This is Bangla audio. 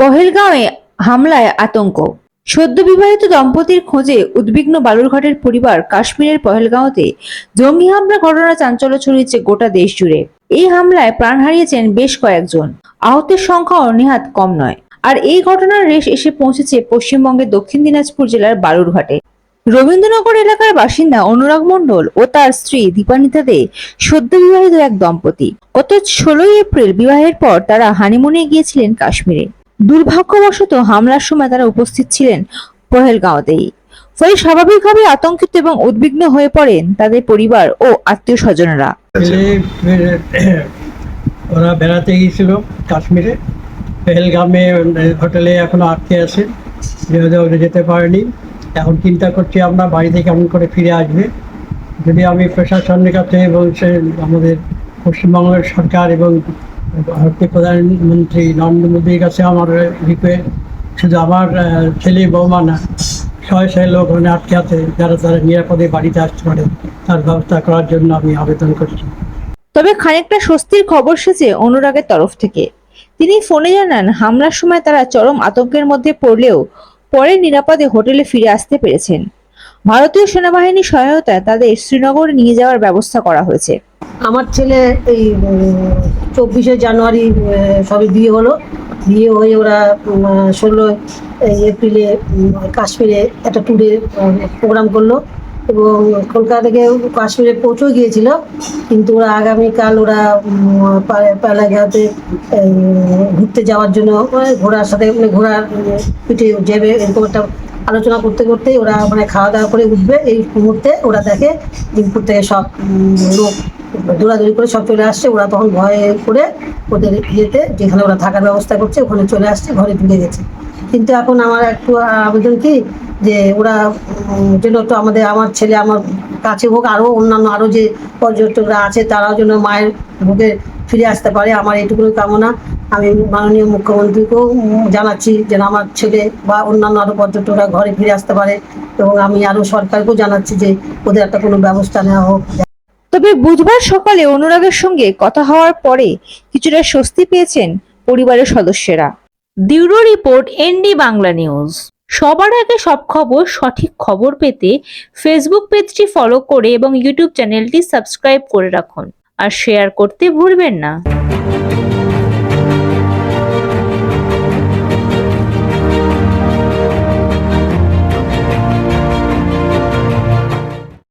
পহেলগাঁওয়ে হামলায় আতঙ্ক। সদ্য বিবাহিত দম্পতির খোঁজে উদ্বিগ্ন বালুরঘাটের পরিবার কাশ্মীরের পহেলগাঁওতে জঙ্গি হামলা ঘটনা চাঞ্চল্য ছড়িয়েছে গোটা দেশ জুড়ে। এই হামলায় প্রাণ হারিয়েছেন বেশ কয়েকজন। আহতের সংখ্যাও নেহাত কম নয়। আর এই ঘটনার রেশ এসে পৌঁছেছে পশ্চিমবঙ্গের দক্ষিণ দিনাজপুর জেলার বালুরঘাটে। রবীন্দ্রনগর এলাকার বাসিন্দা অনুরাগ মণ্ডল ও তার স্ত্রী দীপানিতা দে সদ্য বিবাহিত এক দম্পতি। গত ষোলোই এপ্রিল বিবাহের পর তারা হানিমুনে গিয়েছিলেন কাশ্মীরে। দুর্ভাগ্যবশত হামলার সময় তারা উপস্থিত ছিলেন পহেলগাঁওতেই। ফলে স্বাভাবিকভাবে আতঙ্কিত এবং উদ্বিগ্ন হয়ে পড়েন তাদের পরিবার ও আত্মীয় স্বজনরা। ওরা বেড়াতে গিয়েছিল কাশ্মীরে। পেহেলগামে হোটেলে এখনও আটকে আছে। যেহেতু ওরা যেতে পারেনি। এখন চিন্তা করছি আমরা বাড়িতে কেমন করে ফিরে আসবে। যদি আমি প্রশাসনের কাছে এবং আমাদের পশ্চিমবঙ্গের সরকার এবং ভারতীয় প্রধানমন্ত্রী নরেন্দ্র মোদীর কাছে আমার রিকোয়েস্ট শুধু আমার ছেলে বৌমা না শয়ে শয়ে লোক ওখানে আটকে আছে, যারা তারা নিরাপদে বাড়িতে আসতে পারে, তার ব্যবস্থা করার জন্য আমি আবেদন করছি। তবে খানিকটা স্বস্তির খবর এসেছে অনুরাগের তরফ থেকে। তিনি ফোনে জানান, হামলার সময় তারা চরম আতঙ্কের মধ্যে পড়লেও পরে নিরাপদে হোটেলে ফিরে আসতে পেরেছেন। ভারতীয় সেনাবাহিনীর সহায়তায় তাদের শ্রীনগরে নিয়ে যাওয়ার ব্যবস্থা করা হয়েছে। আমার ছেলে এই চব্বিশে জানুয়ারি সবে বিয়ে হলো। বিয়ে হয়ে ওরা ষোলো এপ্রিলে কাশ্মীরে একটা ট্যুরে প্রোগ্রাম করল। এবং কলকাতা থেকে কাশ্মীরে পৌঁছে গিয়েছিল। কিন্তু ওরা আগামীকাল ওরা পালাগাতে ঘুরতে যাওয়ার জন্য ঘোড়ার সাথে মানে ঘোড়ার পিঠে যাবে, এরকম একটা আলোচনা করতে করতে ওরা মানে খাওয়া দাওয়া করে উঠবে। এই মুহূর্তে ওরা দেখে দিনপুর থেকে সব লোক দৌড়াদৌড়ি করে সব চলে আসছে। ওরা তখন ভয়ে করে ওদের ইয়েতে যেখানে ওরা থাকার ব্যবস্থা করছে, ওখানে চলে আসছে, ঘরে ঢুকে গেছে। কিন্তু এখন আমার একটু আবেদন কি যে ওরা যেন একটু আমাদের, আমার ছেলে আমার কাছে হোক আরও অন্যান্য আরও যে পর্যটকরা আছে তারাও যেন মায়ের বুকে ফিরে আসতে পারে। আমার এইটুকুই কামনা। আমি মাননীয় মুখ্যমন্ত্রীকেও জানাচ্ছি যেন আমার ছেলে বা অন্যান্য আরও পর্যটকরা ঘরে ফিরে আসতে পারে এবং আমি আরও সরকারকেও জানাচ্ছি যে ওদের একটা কোনো ব্যবস্থা নেওয়া হোক। তবে বুধবার সকালে অনুরাগের সঙ্গে কথা হওয়ার পরে কিছুটা স্বস্তি পেয়েছেন পরিবারের সদস্যরা। Bureau report, ND Bangla news. সবার আগে সব খবর, সঠিক খবর পেতে ফেসবুক পেজটি ফলো করে এবং ইউটিউব চ্যানেলটি সাবস্ক্রাইব করে রাখুন। আর শেয়ার করতে ভুলবেন না।